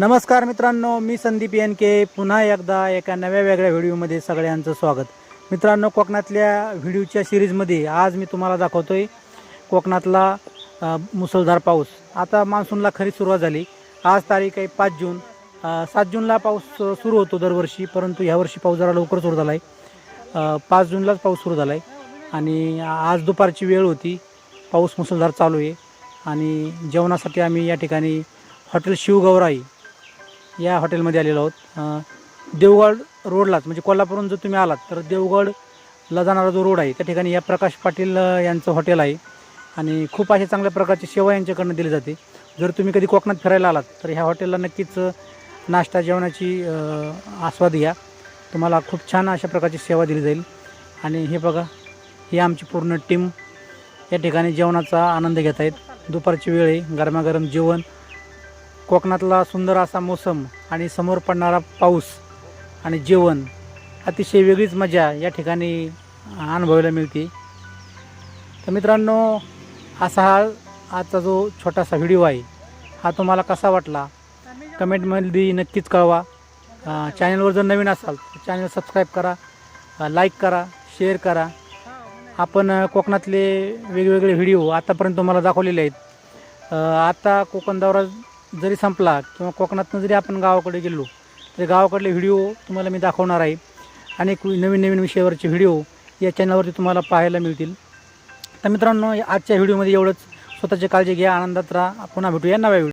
नमस्कार मित्रांनो मी संदीप एन के. पुन्हा एकदा एका नव्या वेगळ्या व्हिडिओमध्ये सगळ्यांचं स्वागत. मित्रांनो कोकणातल्या व्हिडिओच्या सिरीजमध्ये आज मी तुम्हाला दाखवतो आहे कोकणातला मुसळधार पाऊस. आता मान्सूनला खरी सुरुवात झाली. आज तारीख आहे पाच जून. सात जूनला पाऊस सुरू होतो दरवर्षी परंतु ह्यावर्षी पाऊस जरा लवकर सुरू झाला आहे पाच जूनलाच पाऊस सुरू झाला आहे आणि आज दुपारची वेळ होती. पाऊस मुसळधार चालू आहे. आणि जेवणासाठी आम्ही या ठिकाणी हॉटेल शिवगौराई या हॉटेलमध्ये आलेलो आहोत. देवगड रोडलाच म्हणजे कोल्हापूरहून जर तुम्ही आलात तर देवगडला जाणारा जो रोड आहे त्या ठिकाणी या प्रकाश पाटील यांचं हॉटेल आहे. आणि खूप अशा चांगल्या प्रकारची सेवा यांच्याकडनं दिली जाते. जर तुम्ही कधी कोकणात फिरायला आलात तर ह्या हॉटेलला नक्कीच नाश्ता जेवणाची आस्वाद घ्या. तुम्हाला खूप छान अशा प्रकारची सेवा दिली जाईल. आणि हे बघा ही आमची पूर्ण टीम या ठिकाणी जेवणाचा आनंद घेत आहेत. दुपारची वेळ आहे गरमागरम जेवण कोकणातला सुंदर असा मोसम आणि समोर पडणारा पाऊस आणि जेवण अतिशय वेगळीच मजा या ठिकाणी अनुभवायला मिळते. तर मित्रांनो असा हा आजचा जो छोटासा व्हिडिओ आहे हा तुम्हाला कसा वाटला? कमेंटमध्ये नक्कीच कळवा. चॅनलवर जर नवीन असाल तर चॅनल सबस्क्राईब करा लाईक करा शेअर करा. आपण कोकणातले वेगवेगळे व्हिडिओ आतापर्यंत तुम्हाला दाखवलेले आहेत. आत्ता आता कोकण दौरा जरी संपला किंवा कोकणातनं जरी आपण गावाकडे गेलो तरी गावाकडले व्हिडिओ तुम्हाला मी दाखवणार आहे. अनेक नवीन नवीन विषयावरचे व्हिडिओ या चॅनलवरती तुम्हाला पाहायला मिळतील. तर मित्रांनो आजच्या व्हिडिओमध्ये एवढंच. स्वतःची काळजी घ्या आनंदात राहा. पुन्हा भेटूया नव्या व्हिडिओ